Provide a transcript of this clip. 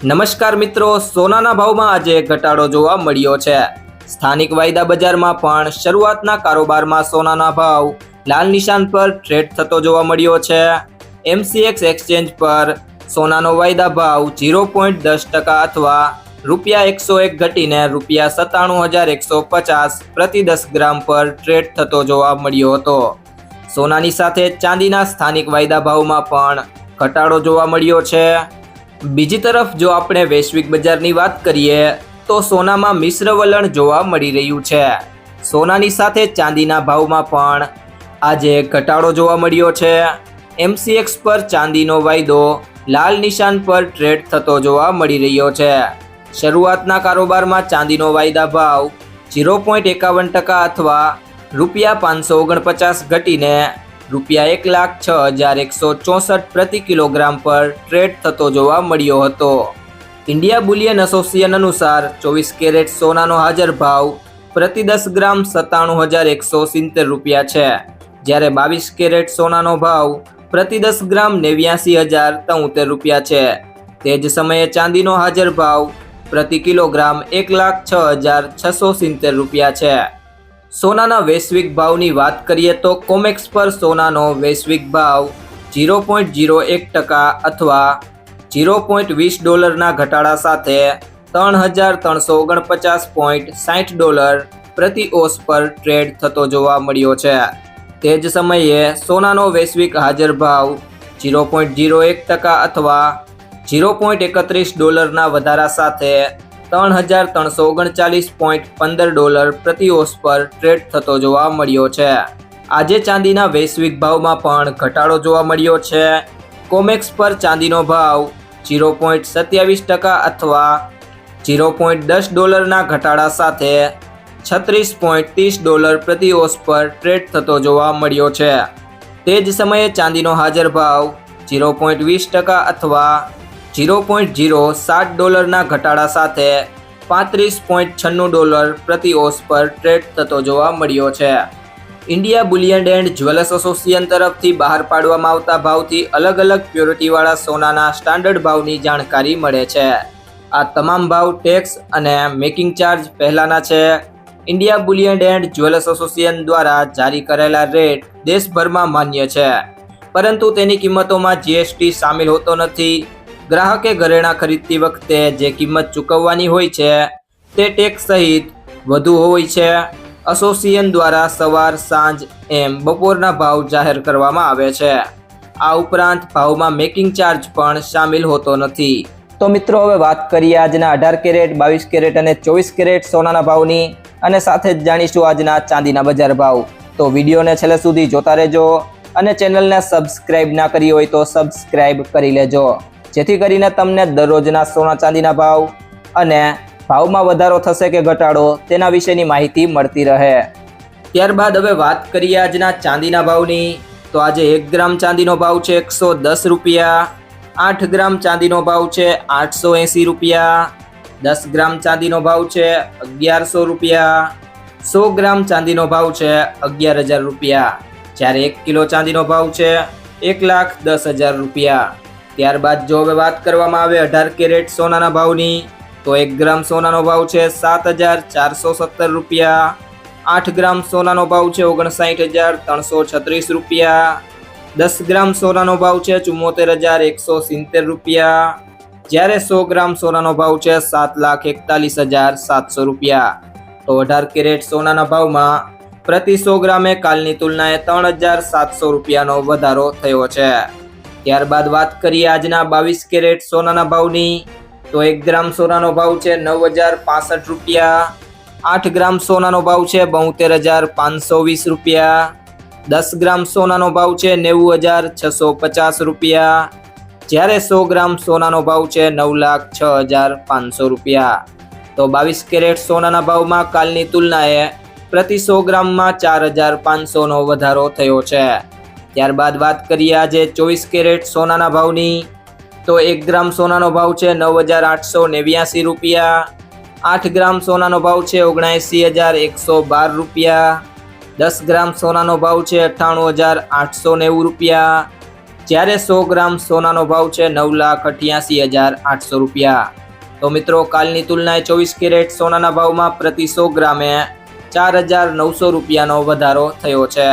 નમસ્કાર મિત્રો, સોનાના ભાવમાં આજે ઘટાડો જોવા મળ્યો છે. સ્થાનિક વાયદા બજારમાં પણ શરૂઆતના કારોબારમાં સોનાના ભાવ લાલ નિશાન પર ટ્રેડ થતો જોવા મળ્યો છે. એમસીએક્સ એક્સચેન્જ પર સોનાનો વાયદા ભાવ ઝીરો પોઈન્ટ દસ ટકા અથવા રૂપિયા એકસો એક ઘટીને રૂપિયા સત્તાણું હજાર એકસો પચાસ પ્રતિ દસ ગ્રામ પર ટ્રેડ થતો જોવા મળ્યો હતો. સોનાની સાથે ચાંદીના સ્થાનિક વાયદા ભાવમાં પણ ઘટાડો જોવા મળ્યો છે. બીજી તરફ જો આપણે વૈશ્વિક બજારની વાત કરીએ, તો સોનામાં મિશ્ર વલણ જોવા મળી રહ્યું છે. સોનાની સાથે ચાંદીના ભાવમાં પણ આજે ઘટાડો જોવા મળ્યો છે. એમસીએક્સ પર ચાંદીનો વાયદો લાલ નિશાન પર ટ્રેડ થતો જોવા મળી રહ્યો છે. શરૂઆતના કારોબારમાં ચાંદીનો વાયદા ભાવ ઝીરો પોઈન્ટ એકાવન ટકા અથવા રૂપિયા પાંચસો ઓગણપચાસ ઘટીને રૂપિયા એક લાખ છ હજાર એકસો ચોસઠ પ્રતિ કિલોગ્રામ પર ટ્રેડ થતો જોવા મળ્યો હતો. ઇન્ડિયા બુલિયન એસોસિએશન અનુસાર ચોવીસ કેરેટ સોનાનો હાજર ભાવ પ્રતિ દસ ગ્રામ સત્તાણું હજાર એકસો સિત્તેર રૂપિયા છે. જ્યારે બાવીસ કેરેટ સોનાનો ભાવ પ્રતિ દસ ગ્રામ નેવ્યાસી હજાર તોતેર રૂપિયા છે. તે જ સમયે ચાંદીનો હાજર ભાવ પ્રતિ કિલોગ્રામ એક લાખ છ હજાર છસો સિત્તેર રૂપિયા છે. સોનાના વૈશ્વિક ભાવની વાત કરીએ તો કોમેક્સ પર સોનાનો વૈશ્વિક ભાવ ઝીરો પોઈન્ટ ઝીરો એક ટકા અથવા ઝીરો પોઈન્ટ વીસ ડોલરના ઘટાડા સાથે ત્રણ હજાર ત્રણસો ઓગણપચાસ પોઈન્ટ સાઠ ડોલર પ્રતિ ઓસ પર ટ્રેડ થતો જોવા મળ્યો છે. તે જ સમયે સોનાનો વૈશ્વિક હાજર ભાવ ઝીરો પોઈન્ટ ઝીરો એક ટકા અથવા ઝીરો પોઈન્ટ એકત્રીસ ડોલરના વધારા સાથે ત્રણ હજાર ત્રણસો ઓગણચાલીસ પોઈન્ટ પંદર ડોલર પ્રતિ ઓસ પર ટ્રેડ થતો જોવા મળ્યો છે. આજે ચાંદીના વૈશ્વિક ભાવમાં પણ ઘટાડો જોવા મળ્યો છે. કોમેક્સ પર ચાંદીનો ભાવ ઝીરો પોઈન્ટ સત્યાવીસ ટકા અથવા ઝીરો પોઈન્ટ દસ ડોલરના ઘટાડા સાથે છત્રીસ પોઈન્ટ ત્રીસ ડોલર પ્રતિ ઓસ પર ટ્રેડ થતો જોવા મળ્યો છે. તે જ સમયે ચાંદીનો હાજર ભાવ ઝીરો પોઈન્ટ વીસ ટકા અથવા ઝીરો પોઈન્ટ ઝીરો સાત ડોલરના ઘટાડા સાથે પાંત્રીસ પોઈન્ટ છન્નું ડોલર પ્રતિ ઓસ પર ટ્રેડ થતો જોવા મળ્યો છે. India bullion and jewellers association તરફથી બહાર પાડવામાં આવતા ભાવથી અલગ અલગ પ્યોરિટીવાળા સોનાના સ્ટાન્ડર્ડ ભાવની જાણકારી મળે છે. આ તમામ ભાવ ટેક્સ અને મેકિંગ ચાર્જ પહેલાંના છે. India bullion and jewellers association દ્વારા જારી કરેલા રેટ દેશભરમાં માન્ય છે. પરંતુ તેની કિંમતોમાં જીએસટી સામેલ હોતો નથી. ગ્રાહકે ઘરેણાં ખરીદતી વખતે જે કિંમત ચૂકવવાની હોય છે, તે ટેક્સ સહિત વધુ હોય છે. એસોસિએશન દ્વારા સવાર, સાંજ એમ બપોરના ભાવ જાહેર કરવામાં આવે છે. આ ઉપરાંત ભાવમાં મેકિંગ ચાર્જ પણ સામેલ હોતો નથી. તો મિત્રો, હવે વાત કરીએ આજના અઢાર કેરેટ, બાવીસ કેરેટ અને ચોવીસ કેરેટ સોનાના ભાવની અને સાથે જ જાણીશું આજના ચાંદીના બજાર ભાવ. તો વિડીયોને છેલ્લે સુધી જોતા રહેજો અને ચેનલને સબસ્ક્રાઈબ ના કરી હોય તો સબસ્ક્રાઈબ કરી લેજો. જેથી કરીને તમને દરરોજના સોના ચાંદીના ભાવ અને ભાવમાં વધારો થશે કે ઘટાડો તેના વિશેની માહિતી મળતી રહે. ત્યારબાદ હવે વાત કરીએ આજના ચાંદીના ભાવની. તો આજે એક ગ્રામ ચાંદીનો ભાવ છે એકસો દસ રૂપિયા, આઠ ગ્રામ ચાંદીનો ભાવ છે આઠસો એંસી રૂપિયા, દસ ગ્રામ ચાંદીનો ભાવ છે અગિયારસો રૂપિયા, સો ગ્રામ ચાંદીનો ભાવ છે અગિયાર હજાર રૂપિયા. જ્યારે એક કિલો ચાંદીનો ભાવ છે એક લાખ દસ હજાર રૂપિયા. ત્યારબાદ જો હવે વાત કરવામાં આવે અઢાર કેરેટ સોનાના ભાવની, તો એક ગ્રામ સોનાનો ભાવ છે સાત હજાર ચારસો સત્તર રૂપિયા. આઠ ગ્રામ સોનાનો ભાવ છે ઓગણસાઠ હજાર ત્રણસો છત્રીસ રૂપિયા. દસ ગ્રામ સોનાનો ભાવ છે ચુમ્મોતેર હજાર એકસો સિત્તેર રૂપિયા. જ્યારે સો ગ્રામ સોનાનો ભાવ છે સાત લાખ એકતાલીસ હજાર સાતસો રૂપિયા. તો અઢાર કેરેટ સોનાના ભાવમાં પ્રતિ સો ગ્રામે કાલની તુલનાએ ત્રણ હજાર સાતસો રૂપિયાનો વધારો થયો છે. ત્યારબાદ વાત કરીએ આજના બાવીસ કેરેટ સોનાના ભાવની. તો એક ગ્રામ સોનાનો ભાવ છે નવ હજાર પાસઠ રૂપિયા. આઠ ગ્રામ સોનાનો ભાવ છે બોતેર હજાર પાંચસો વીસ રૂપિયા. દસ ગ્રામ સોનાનો ભાવ છે નેવું હજાર છસો પચાસ રૂપિયા. જ્યારે સો ગ્રામ સોનાનો ભાવ છે નવ લાખ છ હજાર પાંચસો રૂપિયા. તો બાવીસ કેરેટ સોનાના ભાવમાં કાલની તુલનાએ પ્રતિ સો ગ્રામમાં ચાર હજાર પાંચસોનો વધારો થયો છે. ત્યારબાદ વાત કરીએ આજે ચોવીસ કેરેટ સોનાના ભાવની. તો એક ગ્રામ સોનાનો ભાવ છે નવ હજાર આઠસો નેવ્યાસી રૂપિયા. આઠ ગ્રામ સોનાનો ભાવ છે ઓગણએંસી હજાર એકસો બાર રૂપિયા. દસ ગ્રામ સોનાનો ભાવ છે અઠ્ઠાણું હજાર આઠસો નેવું રૂપિયા. જ્યારે સો ગ્રામ સોનાનો ભાવ છે નવ લાખ અઠ્યાસી હજાર આઠસો રૂપિયા. તો મિત્રો, કાલની તુલનાએ ચોવીસ કેરેટ સોનાના ભાવમાં પ્રતિ સો ગ્રામે ચાર હજાર નવસો રૂપિયાનો વધારો થયો છે.